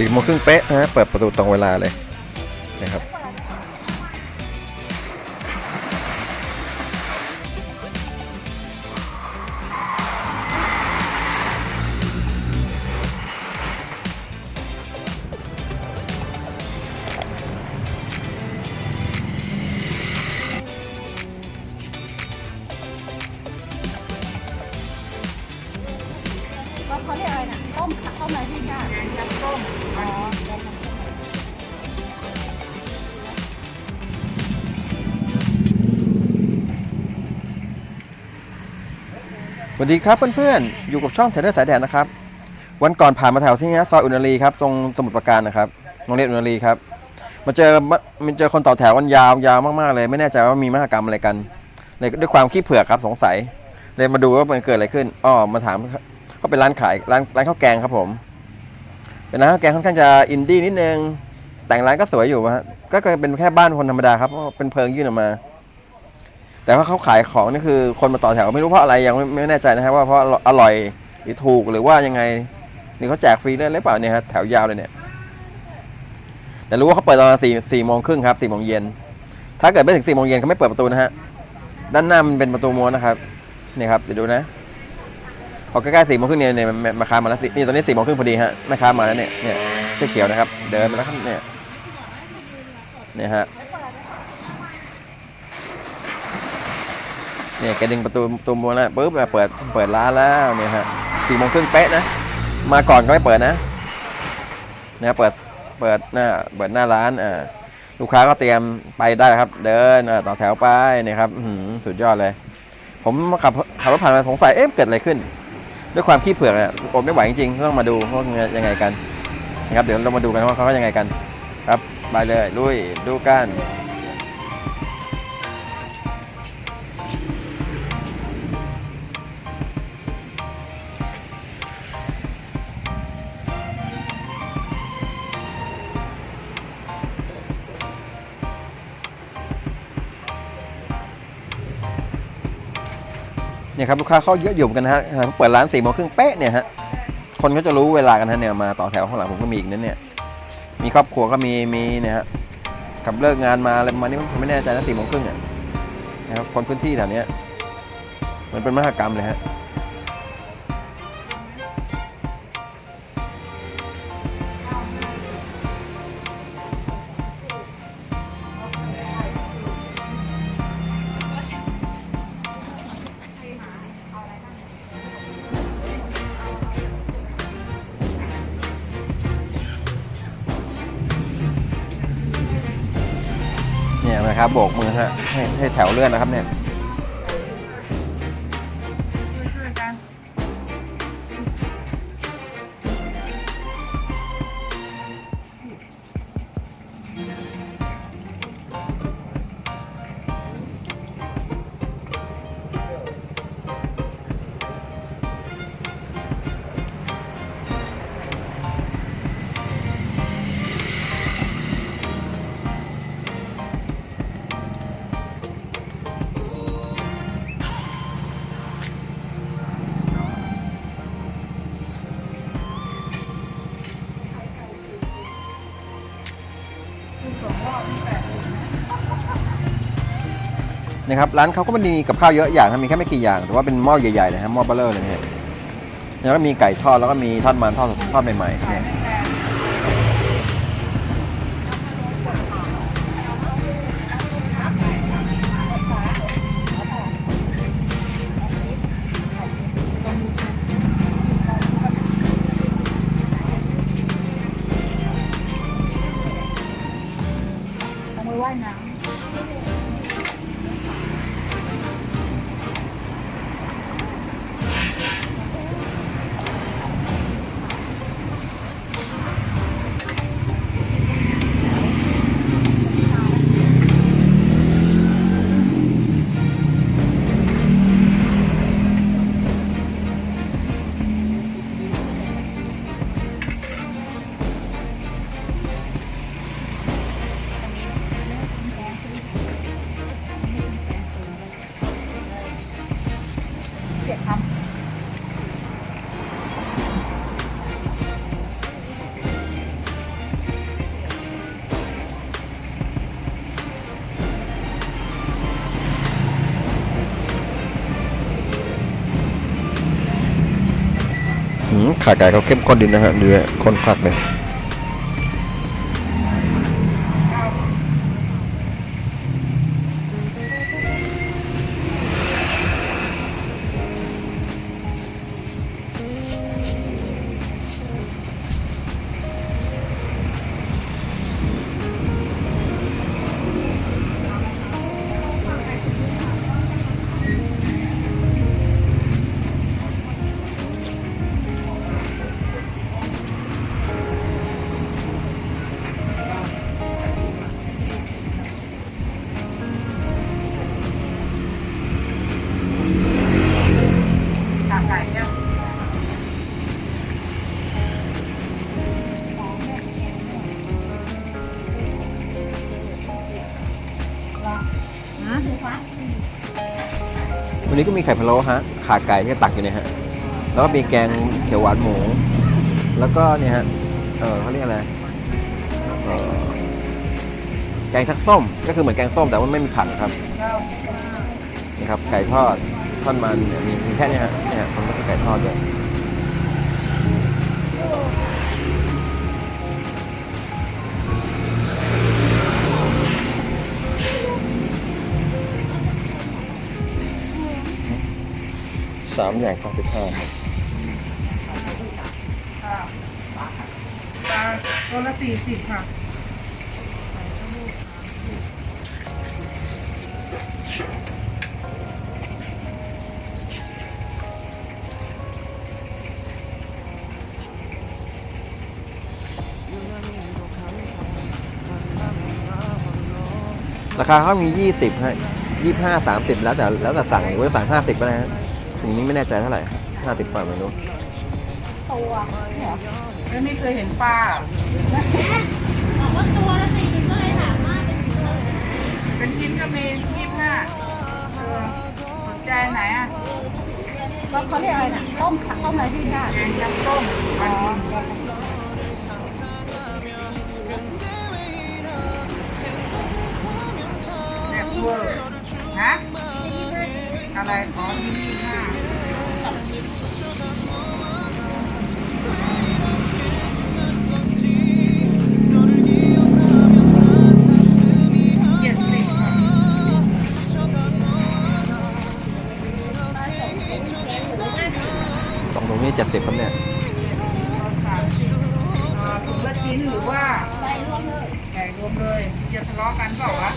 สี่โมงครึ่งเป๊ะนะฮะเปิดประตูตรงเวลาเลยนะครับ เรียกอะไรนะต้มต้มอะไรที่ยากยำต้มอ๋อสวัสดีครับเพื่อนๆ อยู่กับช่องเทรดเดอร์สายแดนนะครับ วันก่อนผ่านมาแถวที่นี้ซอยอุณรีครับตรงสมุทรปราการนะครับโรงเรียนอุณรีครับ มาเจอมามันเจอคนต่อแถวกันยาวยาวมากๆเลย ไม่แน่ใจว่ามีมหกรรมอะไรกันเลยด้วยความขี้เผือกครับสงสัยเลยมาดูว่ามันเกิดอะไรขึ้นอ้อมาถาม เขาเป็นร้านขายร้านร้านข้าวแกงครับผม เป็นร้านข้าวแกงค่อนข้างจะอินดี้นิดนึง แต่งร้านก็สวยอยู่ฮะก็เป็นแค่บ้านคนธรรมดาครับเป็นเพิงยื่นออกมา แต่ว่าเขาขายของนี่คือคนมาต่อแถวไม่รู้เพราะอะไรยังไม่ไม่แน่ใจนะครับว่าเพราะอร่อยหรือถูกหรือว่ายังไงนี่เขาแจกฟรีเลยหรือเปล่าเนี่ยฮะแถวยาวเลยเนี่ยแต่รู้ว่าเขาเปิดตอนสี่สี่โมงครึ่งครับสี่โมงเย็นถ้าเกิดไม่ถึงสี่โมงเย็นเขาไม่เปิดประตูนะฮะด้านหน้ามันเป็นประตูม้วนนะครับนี่ครับเดี๋ยวดูนะ พอใกล้ๆสี่โมงครึ่งเนี่ยเนี่ยแม่ค้ามาแล้วสินี่ตอนนี้สี่โมงครึ่งพอดีฮะแม่ค้ามาแล้วเนี่ยเนี่ยเสื้อเขียวนะครับ เดินมาแล้วครับเนี่ยเนี่ยฮะเนี่ยแกดึงประตูประตูม้วนแล้วปุ๊บอะเปิดเปิดร้านแล้วเนี่ยฮะสี่โมงครึ่งเป๊ะนะ มาก่อนก็ไม่เปิดนะเนี่ยเปิดเปิดหน้าเปิดหน้าร้านอ่าลูกค้าก็เตรียมไปได้ครับ เดินต่อแถวไปเนี่ยครับสุดยอดเลย ผมขับขับรถผ่านมาสงสัยเอ๊ะเกิดอะไรขึ้น ด้วยความขี้เผือกเนี่ยอบไม่ไหวจริงๆต้องมาดูว่ายังไงกันนะครับเดี๋ยวเรามาดูกันว่าเขาว่ายังไงกัน ครับไปเลยลุยดูกัน เนี่ยครับลูกค้าเข้าเยอะอยู่มกันนะฮะเปิดร้านสี่โมงครึ่งเป๊ะเนี่ยฮะคนก็จะรู้เวลากันฮะเนี่ยมาต่อแถวข้างหลังผมก็มีอีกนั่นเนี่ยมีครอบครัวก็มีมีเนี่ยฮะกับเลิกงานมาอะไรประมาณนี้ผมไม่แน่ใจนะสี่โมงครึ่งอะนะครับคนพื้นที่แถวเนี้ยมันเป็นมหกรรมเลยฮะ นะครับโบกมือฮะให้ให้แถวเลื่อนนะครับเนี่ย นะครับร้านเขาก็มันมีกับข้าวเยอะอย่างครับมีแค่ไม่กี่อย่าง แต่ว่าเป็นหม้อใหญ่ๆนะครับหม้อเบลเลอร์เลยเนี่ยแล้วก็มีไก่ทอดแล้วก็มีทอดมันทอดทอดใหม่ๆเนี่ย ขาไก่เขาเข้มข้นดีนะฮะเนื้อข้นคลักเลย วันนี้ก็มีไข่พะโล้ฮะ ขาไก่ที่ตักอยู่เนี่ยฮะ แล้วก็มีแกงเขียวหวานหมู แล้วก็เนี่ยฮะ เออเขาเรียกอะไรเออแกงชักส้ม ก็คือเหมือนแกงส้มแต่ว่าไม่มีผักครับ นี่ครับ ไก่ทอดทอดมันเนี่ยมีมีแค่เนี้ฮะเนี่ยมันก็ไก่ทอดเลย สามอย่างสามสิบห้าตัวละสี่สิบค่ะราคาเขามียี่สิบฮะยี่ห้าสามสิบแล้วแต่แล้วแต่สั่งหรือว่าจะสั่งห้าสิบก็ได้ฮะ อย่างนี้ไม่แน่ใจเท่าไหร่ห้าสิบกว่าไม่รู้ตัวเนี่ยแล้วไม่เคยเห็นปลาบอกว่าตัวละสี่สิบก็เลยถามว่าเป็นชิ้นก็มียี่ห้าสนใจไหนอะแล้วเขาเรียกอะไรนะต้มขาต้มอะไรพี่ชาติแกงยำต้มอ๋อเวอร์ อะไรขอมียี่ห้าเจ็ดสิบค่ะสองตรงนี้เจ็ดสิบครับเนี่ยสอ่อถุงละชิ้นหรือว่าไปรวมเลยใหญ่รวมเลยจะทะเลาะกันเปล่าวะ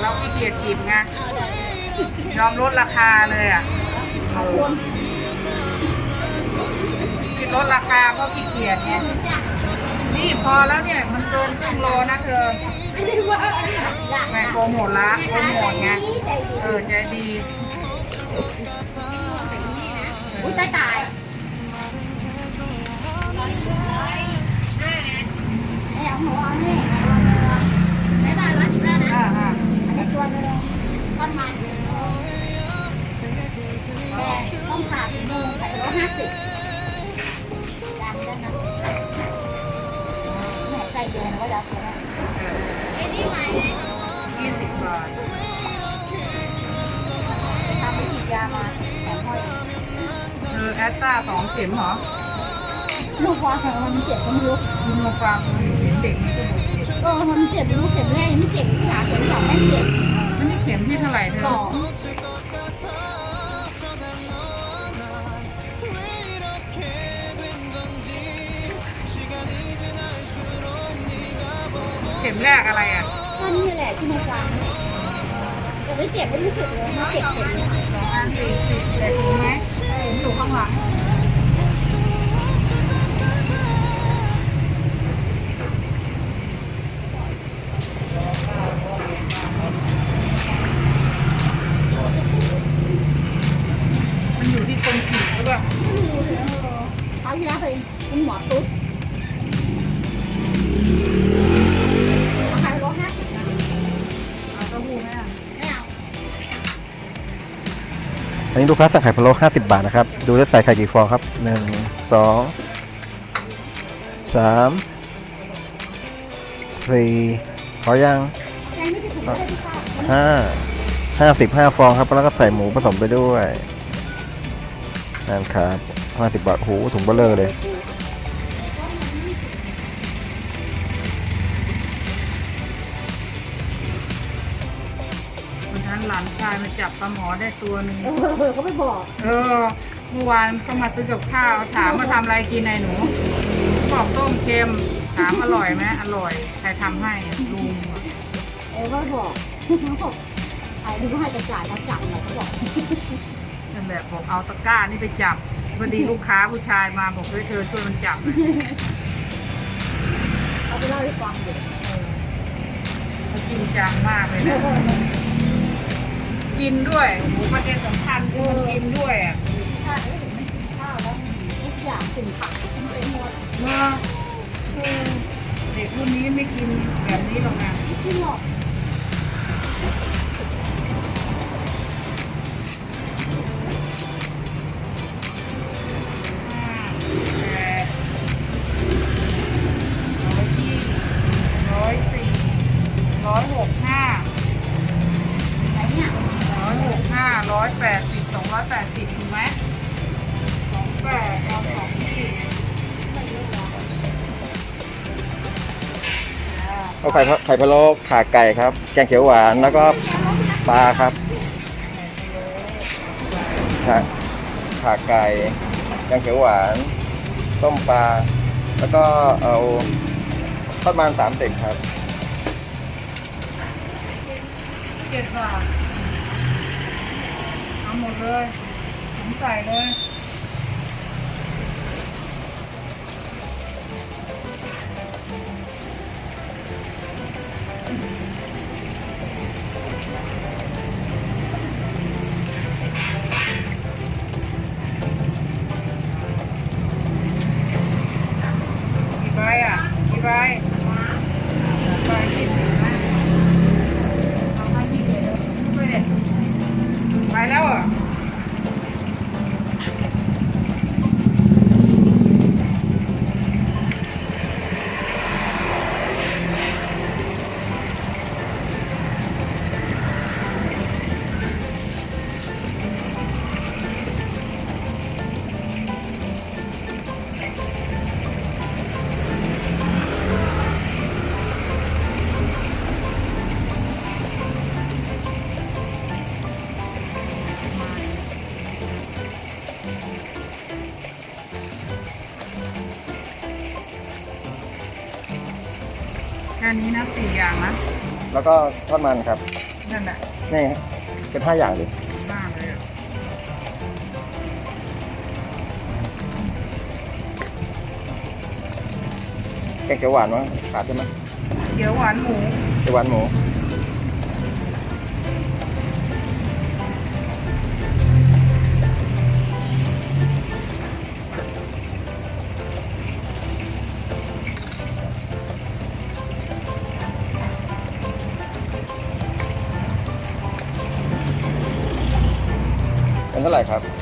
เราขี้เกียจจีบไงยอมลดราคาเลยอะเออที่ลดราคาเพราะขี้เกียจไงนี่พอแล้วเนี่ยมันเกินครึ่งโลนะเธอไม่ได้ว่าอยากแม่โปรโมทละโปรโมทไงเออใจดีอุ้ยตายตายไม่เอาหัวนี่ไม่ เห็นเด็กนี่ก็บอกเจ็บเออมันเจ็บไม่รู้เข็มแรกยังไม่เจ็บขาเข็มสองไม่เจ็บไม่ได้เข็มที่เท่าไหร่เธสอองเข็มแรกอะไรอะก็นี่แหละที่มันฟังแต่ไม่เจ็บไม่รู้สึกเลยไม่เจ็บเจ็บเลยสองอันสี่สิบแต่ถูกไหมผมอยู่ข้างหลัง นนี้ลูกค้าสั่งไข่พะโล้50 บาทนะครับ ดูได้ใส่ไข่กี่ฟองครับ 1 2 3 4พอยังยังไม่ถึงถึงได้ที่ป้าห้าห้าสิบห้าฟองครับ แล้วก็ใส่หมูผสมไปด้วยนั่นครับห้าสิบบาทโหถุงเบลเลอร์เลย มาจับปลาหมอได้ตัวหนึ่งเออเขาไม่บอกเออ เมื่อวานเขามาซื้อกับข้าว ถามว่าทำอะไรกินไอ้หนูบอกต้มเค็มถามอร่อยไหมอร่อย ใครทำให้อะลุงอะเออเขาบอกเขาบอกไอ้ดูให้กระจายเขาจับหน่อยเขาบอกนั่นแหละบอกเอาตะกร้านี่ไปจับพอดีลูกค้าผู้ชายมาบอกเฮ้ยเธอช่วยมันจับหน่อยเอาไปเล่าให้ฟังเด็กเขาจริงจังมากเลยนะ กินด้วยหมูประเด็นสำคัญคือมันกินด้วยอะใช่ไม่ถึงไม่กินข้าวแล้วทุกอย่างสิ่งผักมันเป็นหมดเนอคือเด็กรุ่นนี้ไม่กินแบบนี้หรอกนะไม่กินหรอก ร้อยแปดสิบสองร้อยแปดสิบถูกไหมสองแปดเอาสองสิบเอาไข่พะไข่พะโล้ขาไก่ครับ แกงเขียวหวานแล้วก็ปลาครับขาขาไก่แกงเขียวหวาน ต้มปลา แล้วก็เอาทอดมันสามเด็กครับเจ็ดบาทเอา หมดเลยผมใส่เลย นี้นะสี่อย่างนะแล้วก็ทอดมันครับ นั่นแหละนี่เป็นห้าอย่างเลยมากเลยอะแกงเขียวหวานมั้งขาดใช่ไหมเขียวหวานหมูเขียวหวานหมู เป็